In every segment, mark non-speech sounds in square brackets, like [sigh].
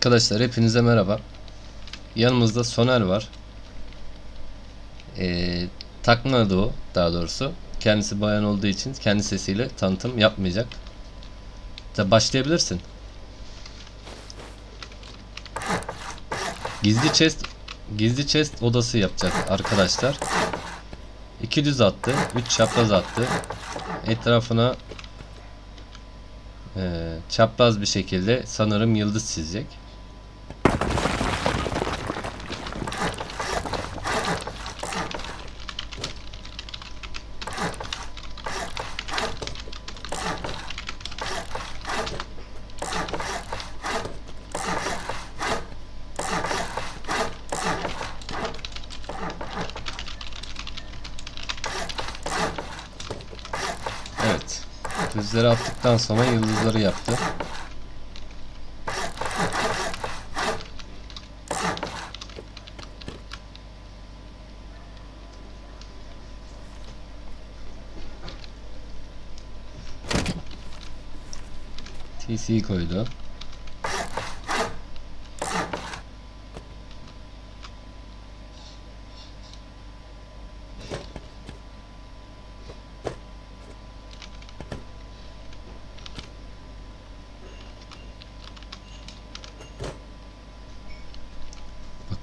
Arkadaşlar hepinize merhaba. Yanımızda Soner var. Ee, takma adı o daha doğrusu. Kendisi bayan olduğu için kendi sesiyle tanıtım yapmayacak. Sen başlayabilirsin. Gizli chest gizli chest odası yapacak arkadaşlar. İki düz attı, üç çapraz attı. Etrafına ee, çapraz bir şekilde sanırım yıldız çizecek. Evet. Düzleri attıktan sonra yıldızları yaptı. TC koydu.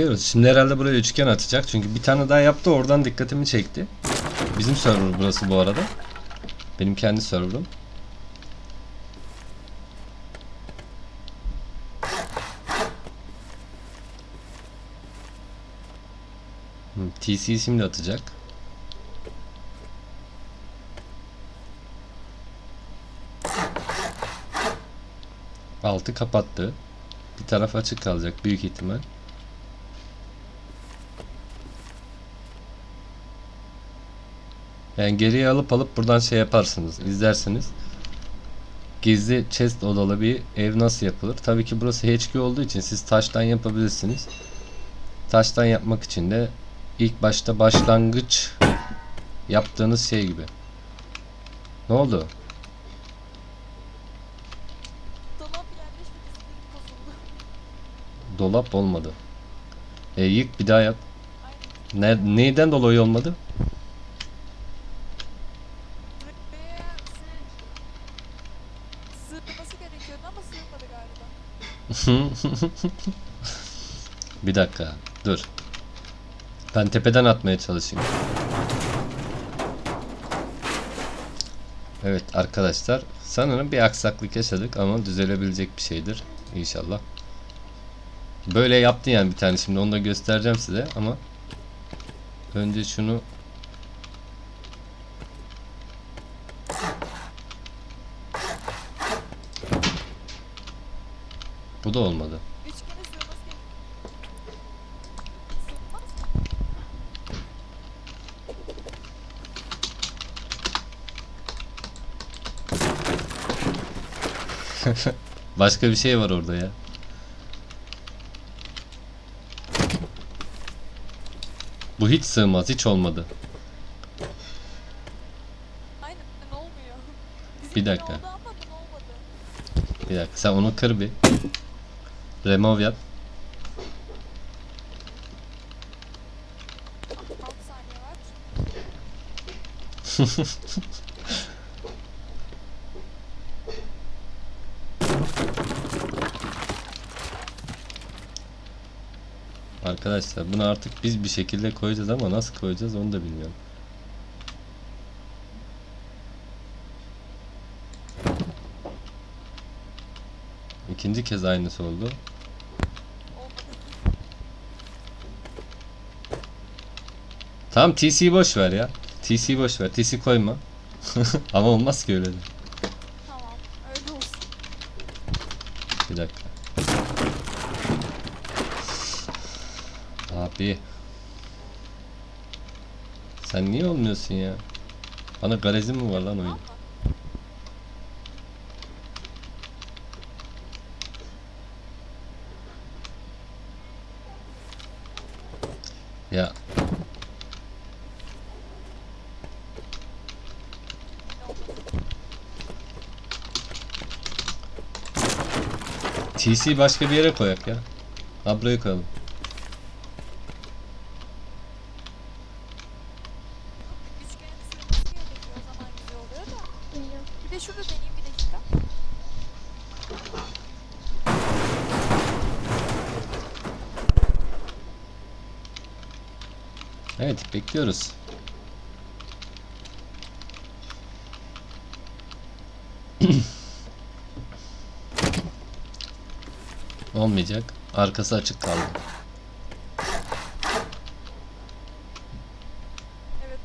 Bakıyoruz. Şimdi herhalde buraya üçgen atacak. Çünkü bir tane daha yaptı. Oradan dikkatimi çekti. Bizim server burası bu arada. Benim kendi serverım. TC şimdi atacak. Altı kapattı. Bir taraf açık kalacak büyük ihtimal. Yani geriye alıp alıp buradan şey yaparsınız, izlersiniz. Gizli chest odalı bir ev nasıl yapılır? Tabii ki burası HQ olduğu için siz taştan yapabilirsiniz. Taştan yapmak için de ilk başta başlangıç yaptığınız şey gibi. Ne oldu? Dolap olmadı. E yık bir daha yap. Ne, neyden dolayı olmadı? Buraya sığ... Gerekiyordu ama sığmadı galiba. [laughs] bir dakika. Dur. Ben tepeden atmaya çalışayım. Evet arkadaşlar. Sanırım bir aksaklık yaşadık ama düzelebilecek bir şeydir. İnşallah. Böyle yaptı yani bir tane şimdi onu da göstereceğim size ama önce şunu Bu da olmadı. [laughs] Başka bir şey var orada ya. Bu hiç sığmaz, hiç olmadı. Bir dakika. Bir dakika sen onu kır bir. Remove yap. 6 saniye var. Arkadaşlar bunu artık biz bir şekilde koyacağız ama nasıl koyacağız onu da bilmiyorum. İkinci kez aynısı oldu. Olmadı. Tamam TC boş ver ya. TC boş ver. TC koyma. [laughs] ama olmaz ki öyle de. Tamam. Öyle olsun. Bir dakika. Abi. Sen niye olmuyorsun ya? Bana garezin mi var lan oyun? Ama Ya ne olmadı. TC başka bir yere koyak ya. Ha buraya koyalım. Evet bekliyoruz. Olmayacak. Arkası açık kaldı. Evet.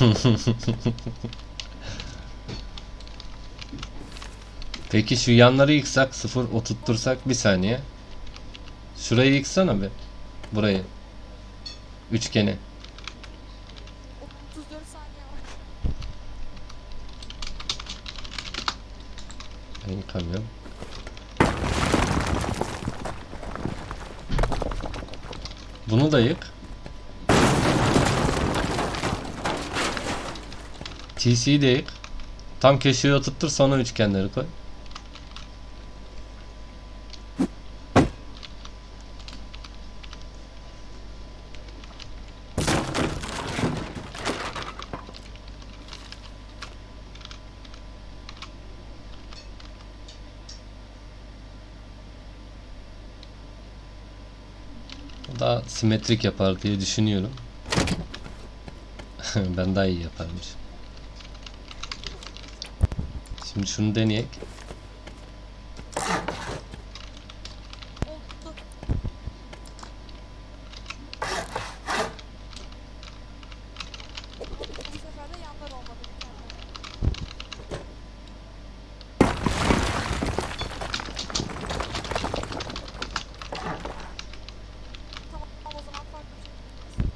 [laughs] Peki şu yanları yıksak, sıfır oturttursak bir saniye. Şurayı yıksana bir. Burayı. Üçgeni. 34 saniye var. Ben yıkamıyorum. Bunu da yık. TC'yi de yık. Tam köşeye oturttur sonra üçgenleri koy. Daha simetrik yapar diye düşünüyorum. [laughs] ben daha iyi yaparmış. Şimdi şunu deneyek. Oldu. Bu sefer de yanlar olmadı bir tane. Tamam o zaman farklı bir şey yapacağız.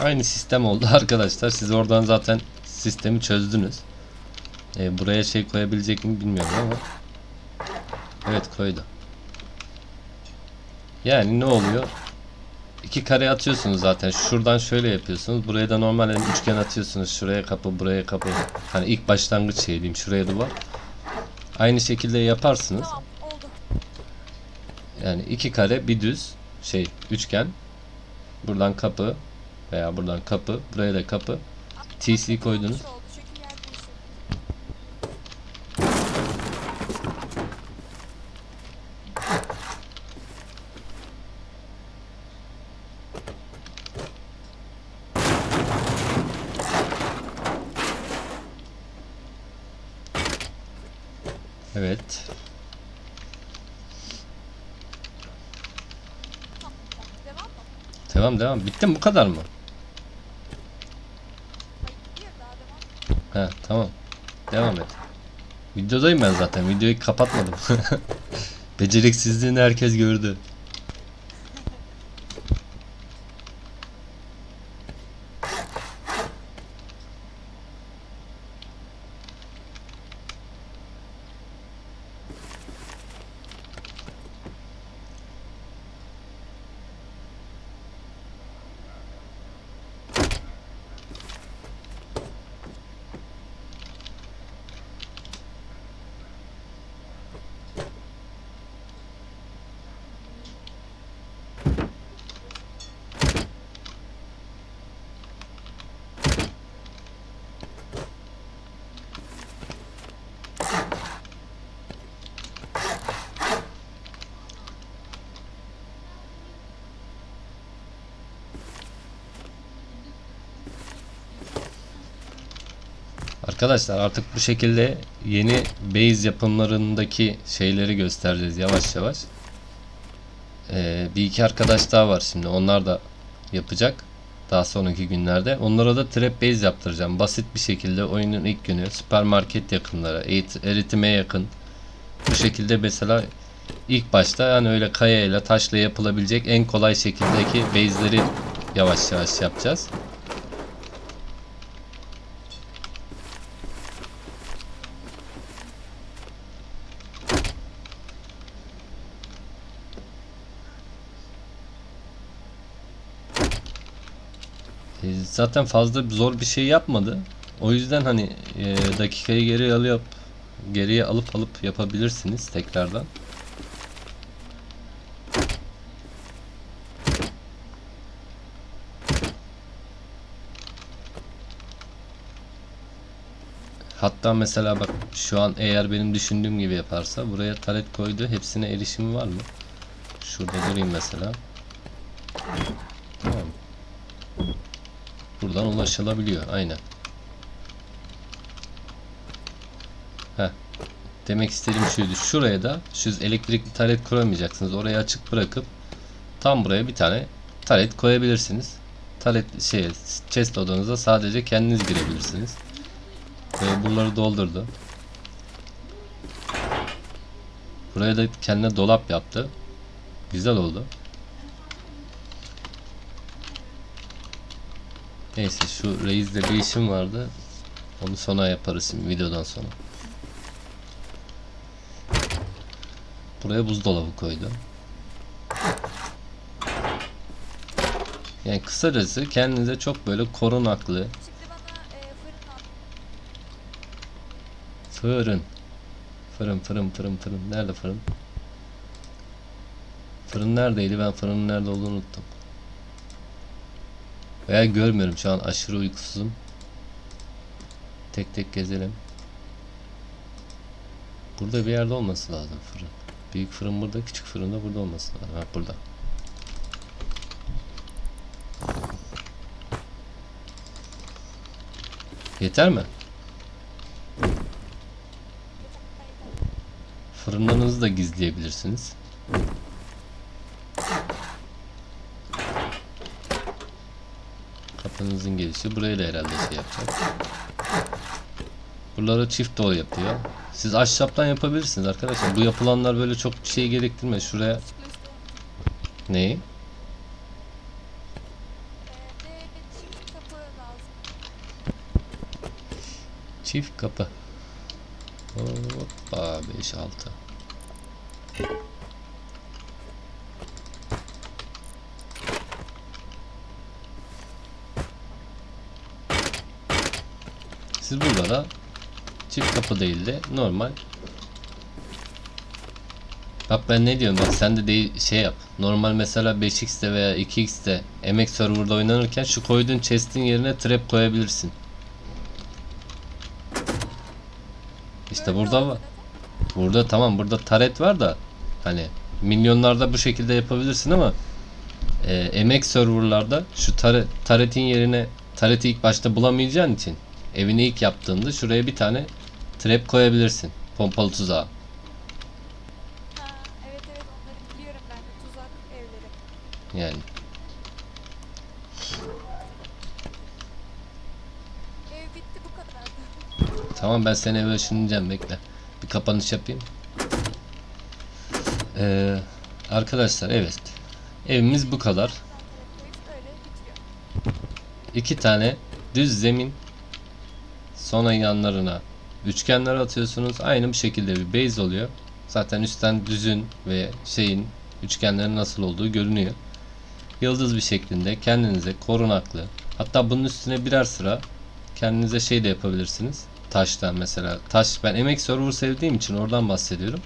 Aynı sistem oldu [laughs] arkadaşlar. Siz oradan zaten sistemi çözdünüz. Ee, buraya şey koyabilecek mi bilmiyorum ama. Evet koydu. Yani ne oluyor? İki kare atıyorsunuz zaten. Şuradan şöyle yapıyorsunuz. Buraya da normal yani üçgen atıyorsunuz. Şuraya kapı, buraya kapı. Hani ilk başlangıç şey diyeyim. Şuraya duvar. Aynı şekilde yaparsınız. Yani iki kare bir düz şey üçgen. Buradan kapı veya buradan kapı. Buraya da kapı. TC koydunuz. Evet. Tamam. Devam. Bitti mi bu kadar mı? Hayır gidiyor daha devam. He tamam. Devam et. Videodayım ben zaten. Videoyu kapatmadım. [laughs] Beceriksizliğini herkes gördü. Arkadaşlar artık bu şekilde yeni base yapımlarındaki şeyleri göstereceğiz yavaş yavaş. Ee, bir iki arkadaş daha var şimdi. Onlar da yapacak. Daha sonraki günlerde. Onlara da trap base yaptıracağım. Basit bir şekilde oyunun ilk günü süpermarket yakınlara, eritime yakın. Bu şekilde mesela ilk başta yani öyle kayayla taşla yapılabilecek en kolay şekildeki base'leri yavaş yavaş yapacağız. E, zaten fazla zor bir şey yapmadı. O yüzden hani e, dakikayı geriye alıp geriye alıp alıp yapabilirsiniz tekrardan. Hatta mesela bak şu an eğer benim düşündüğüm gibi yaparsa buraya taret koydu. Hepsine erişimi var mı? Şurada durayım mesela. Tamam. Buradan ulaşılabiliyor. Aynen. Heh. Demek istediğim şuydu. Şuraya da şu elektrikli taret kuramayacaksınız. Orayı açık bırakıp tam buraya bir tane taret koyabilirsiniz. Taret şey chest odanıza sadece kendiniz girebilirsiniz. Ve buraları doldurdu. Buraya da kendine dolap yaptı. Güzel oldu. Neyse şu reisle bir işim vardı. Onu sonra yaparız şimdi videodan sonra. Buraya buzdolabı koydu. Yani kısacası kendinize çok böyle korunaklı, e. Fırın. Fırın fırın fırın fırın. Nerede fırın? Fırın neredeydi? Ben fırının nerede olduğunu unuttum. Veya görmüyorum şu an aşırı uykusuzum. Tek tek gezelim. Burada bir yerde olması lazım fırın. Büyük fırın burada, küçük fırın da burada olması lazım. Ha burada. Yeter mi? Fırınlarınızı da gizleyebilirsiniz. Kapınızın gelişi burayı da herhalde şey yapacak. Buraları çift dolu yapıyor. Siz ahşaptan yapabilirsiniz arkadaşlar. Bu yapılanlar böyle çok bir şey gerektirmez. Şuraya neyi? Çift kapı. Hoppa 5 6. Siz buralara çift kapı değil de normal Bak ben ne diyorum bak sen de değil, şey yap. Normal mesela 5x'te veya 2x'te MX serverda oynanırken şu koyduğun chest'in yerine trap koyabilirsin. İşte burada var. Burada tamam burada taret var da hani milyonlarda bu şekilde yapabilirsin ama e, MX serverlarda şu tare, taretin yerine tareti ilk başta bulamayacağın için evini ilk yaptığında şuraya bir tane trap koyabilirsin. Pompalı tuzağa. Ha, evet evet onları biliyorum ben de tuzak evleri. Yani Ev bitti bu kadardı. [laughs] tamam ben seni eve ışınlayacağım bekle. Bir kapanış yapayım. Ee, arkadaşlar evet. Evimiz bu kadar. İki tane düz zemin sonra yanlarına üçgenler atıyorsunuz. Aynı bir şekilde bir base oluyor. Zaten üstten düzün ve şeyin üçgenlerin nasıl olduğu görünüyor. Yıldız bir şeklinde kendinize korunaklı. Hatta bunun üstüne birer sıra kendinize şey de yapabilirsiniz. Taştan mesela. Taş ben emek server sevdiğim için oradan bahsediyorum.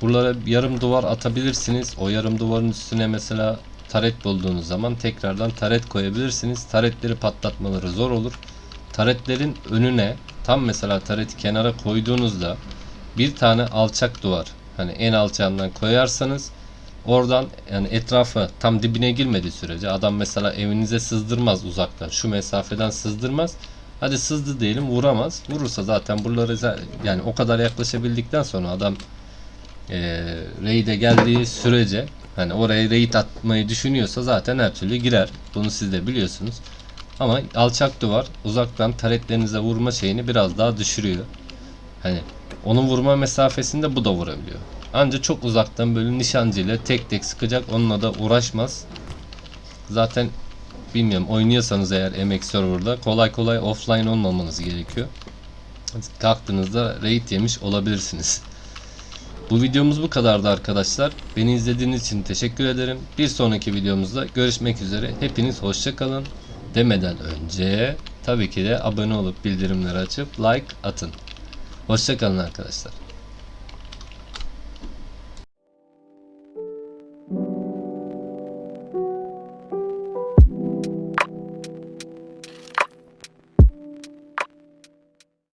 Buralara yarım duvar atabilirsiniz. O yarım duvarın üstüne mesela taret bulduğunuz zaman tekrardan taret koyabilirsiniz. Taretleri patlatmaları zor olur. Taretlerin önüne tam mesela tareti kenara koyduğunuzda bir tane alçak duvar hani en alçağından koyarsanız oradan yani etrafı tam dibine girmediği sürece adam mesela evinize sızdırmaz uzaktan şu mesafeden sızdırmaz hadi sızdı diyelim vuramaz vurursa zaten buralara za- yani o kadar yaklaşabildikten sonra adam e, raid'e geldiği sürece hani oraya raid atmayı düşünüyorsa zaten her türlü girer. Bunu siz de biliyorsunuz. Ama alçak duvar uzaktan taretlerinize vurma şeyini biraz daha düşürüyor. Hani onun vurma mesafesinde bu da vurabiliyor. Ancak çok uzaktan böyle nişancıyla tek tek sıkacak onunla da uğraşmaz. Zaten bilmiyorum oynuyorsanız eğer MX serverda kolay kolay offline olmamanız gerekiyor. Kalktığınızda raid yemiş olabilirsiniz. Bu videomuz bu kadardı arkadaşlar. Beni izlediğiniz için teşekkür ederim. Bir sonraki videomuzda görüşmek üzere. Hepiniz hoşça kalın. Demeden önce tabii ki de abone olup bildirimleri açıp like atın. Hoşçakalın arkadaşlar.